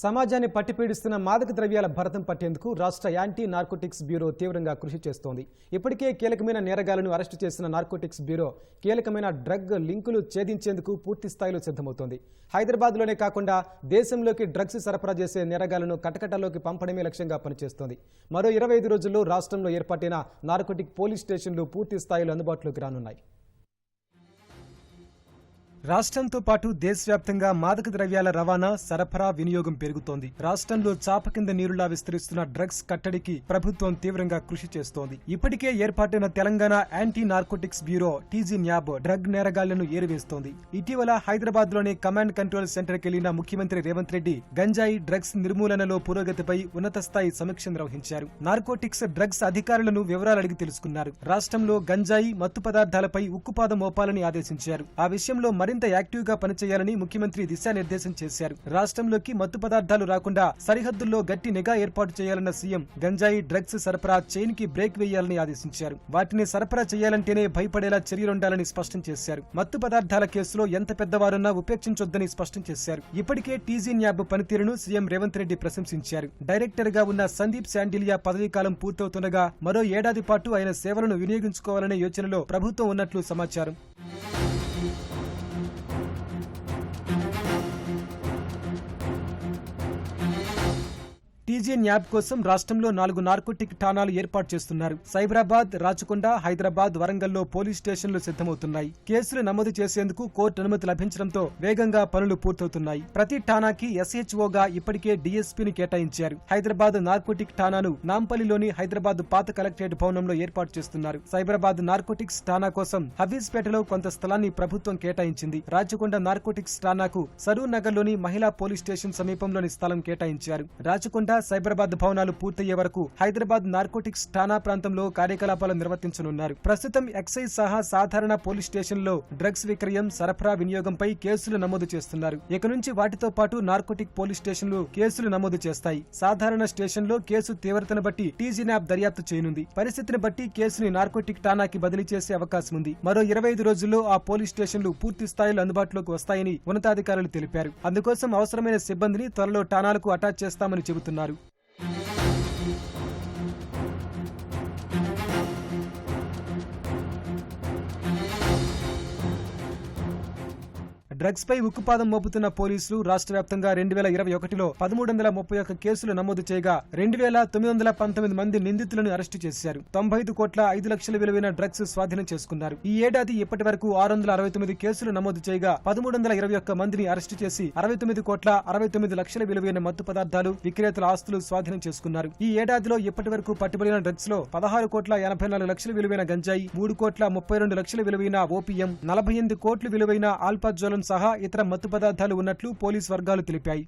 సమాజాన్ని పట్టిపీడిస్తున్న మాదక ద్రవ్యాల భరతం పట్టేందుకు రాష్ట్ర యాంటీ నార్కోటిక్స్ బ్యూరో తీవ్రంగా కృషి చేస్తోంది. ఇప్పటికే కీలకమైన నేరగాలను అరెస్టు చేసిన నార్కోటిక్స్ బ్యూరో కీలకమైన డ్రగ్ లింకులు ఛేదించేందుకు పూర్తి స్థాయిలో సిద్ధమవుతోంది. హైదరాబాద్లోనే కాకుండా దేశంలోకి డ్రగ్స్ సరఫరా చేసే నేరగాలను కటకటలోకి పంపడమే లక్ష్యంగా పనిచేస్తోంది. మరో ఇరవై ఐదు రోజుల్లో రాష్ట్రంలో ఏర్పాటైన నార్కోటిక్ పోలీస్ స్టేషన్లు పూర్తి స్థాయిలో అందుబాటులోకి రానున్నాయి. రాష్ట్రంతో పాటు దేశవ్యాప్తంగా మాదక ద్రవ్యాల రవాణా సరఫరా వినియోగం పెరుగుతోంది. రాష్ట్రంలో చాప కింద నీరులా విస్తరిస్తున్న డ్రగ్స్ కట్టడికి ప్రభుత్వం తీవ్రంగా కృషి చేస్తోంది. ఇప్పటికే ఏర్పాటైన Telangana anti narcotics bureau TG NAB drug నేరగాళ్ళను ఏరివేస్తోంది. ఇటీవల హైదరాబాద్లోని కమాండ్ కంట్రోల్ సెంటర్కి వెళ్ళిన ముఖ్యమంత్రి రేవంత్ రెడ్డి గంజాయి డ్రగ్స్ నిర్మూలనలో పురోగతిపై ఉన్నత స్థాయి సమీక్ష నిర్వహించారు. నార్కోటిక్స్ డ్రగ్స్ అధికారులను వివరాలు అడిగి తెలుసుకున్నారు. రాష్ట్రంలో గంజాయి మత్తు పదార్థాలపై ఉక్కుపాదం మోపాలని ఆదేశించారు. ఆ విషయంలో మరింత యాక్టివ్గా పనిచేయాలని ముఖ్యమంత్రి దిశానిర్దేశం చేశారు. రాష్ట్రంలోకి మత్తు పదార్థాలు రాకుండా సరిహద్దుల్లో గట్టి నిఘా ఏర్పాటు చేయాలన్న సీఎం గంజాయి డ్రగ్స్ సరఫరా చైన్కి బ్రేక్ వేయాలని ఆదేశించారు. వాటిని సరఫరా చేయాలంటేనే భయపడేలా చర్యలుండాలని స్పష్టం చేశారు. మత్తు పదార్థాల కేసులో ఎంత పెద్దవారున్నా ఉపేక్షించొద్దని స్పష్టం చేశారు. ఇప్పటికే టీజీ న్యాబ్ పనితీరును సీఎం రేవంత్ రెడ్డి ప్రశంసించారు. డైరెక్టర్గా ఉన్న సందీప్ శాండిలియా పదవీకాలం పూర్తవుతుండగా మరో ఏడాది పాటు ఆయన సేవలను వినియోగించుకోవాలనే యోచనలో ప్రభుత్వం ఉన్నట్లు సమాచారం. టీజీ యాప్ కోసం రాష్ట్రంలో నాలుగు నార్కోటిక్ ఠాణాలు ఏర్పాటు చేస్తున్నారు. సైబరాబాద్ రాచకొండ హైదరాబాద్ వరంగల్లో పోలీస్ స్టేషన్లు సిద్ధమవుతున్నాయి. కేసులు నమోదు చేసేందుకు కోర్టు అనుమతి లభించడంతో వేగంగా పనులు పూర్తవుతున్నాయి. ప్రతి ఠాణాకి ఎస్హెచ్ఓగా ఇప్పటికే డీఎస్పీని కేటాయించారు. హైదరాబాద్ నార్కోటిక్ ఠాణాను నాంపల్లిలోని హైదరాబాద్ పాత కలెక్టరేట్ భవనంలో ఏర్పాటు చేస్తున్నారు. సైబరాబాద్ నార్కోటిక్స్ ఠాణా కోసం హబీజ్పేటలో కొంత స్థలాన్ని ప్రభుత్వం కేటాయించింది. రాచకొండ నార్కోటిక్స్ ఠాణాకు సరూర్ నగర్లోని మహిళా పోలీస్ స్టేషన్ సమీపంలోని స్థలం కేటాయించారు. రాచకొండ సైబరాబాద్ భవనాలు పూర్తయ్యే వరకు హైదరాబాద్ నార్కోటిక్స్ ఠాణా ప్రాంతంలో కార్యకలాపాలు నిర్వర్తించనున్నారు. ప్రస్తుతం ఎక్సైజ్ సహా సాధారణ పోలీస్ స్టేషన్లో డ్రగ్స్ విక్రయం సరఫరా వినియోగంపై కేసులు నమోదు చేస్తున్నారు. ఇక నుంచి వాటితో పాటు నార్కోటిక్ పోలీస్ స్టేషన్లు కేసులు నమోదు చేస్తాయి. సాధారణ స్టేషన్లో కేసు తీవ్రతను బట్టి టీజీ న్యాబ్ దర్యాప్తు చేయనుంది. పరిస్థితిని బట్టి కేసుని నార్కోటిక్ ఠాణాకి బదిలీ చేసే అవకాశం ఉంది. మరో ఇరవై ఐదు రోజుల్లో ఆ పోలీస్ స్టేషన్లు పూర్తి స్థాయిలో అందుబాటులోకి వస్తాయని ఉన్నతాధికారులు తెలిపారు. అందుకోసం అవసరమైన సిబ్బందిని త్వరలో ఠాణాలకు అటాచ్ చేస్తామని చెబుతున్నారు. డ్రగ్స్ పై ఉక్కుపాదం మోపుతున్న పోలీసులు రాష్ట్ర వ్యాప్తంగా రెండు వేల ఇరవై ఒకటిలో పదమూడు వందల ముప్పై ఒక్క కేసులు నమోదు చేయగా రెండు వేల తొమ్మిది వందల పంతొమ్మిది మంది నిందితులను అరెస్టు చేశారు. తొంభై ఐదు కోట్ల ఐదు లక్షల విలువైన డ్రగ్స్ స్వాధీనం చేసుకున్నారు. ఈ ఏడాది ఇప్పటి వరకు ఆరు వందల అరవై తొమ్మిది కేసులు నమోదు చేయగా పదమూడు వందల ఇరవై ఒక్క మందిని అరెస్టు చేసి అరవై తొమ్మిది కోట్ల అరవై తొమ్మిది లక్షల విలువైన మత్తు పదార్థాలు విక్రేతల ఆస్తులు స్వాధీనం చేసుకున్నారు. ఈ ఏడాదిలో ఇప్పటి వరకు పట్టుబడిన డ్రగ్స్లో పదహారు కోట్ల ఎనభై నాలుగు లక్షల విలువైన గంజాయి మూడు కోట్ల ముప్పై రెండు లక్షల విలువైన ఓపీఎం నలభై ఎనిమిది కోట్లు విలువైన ఆల్పాజోలం సహా ఇతర మత్తు పదార్థాలు ఉన్నట్లు పోలీస్ వర్గాలు తెలిపాయి.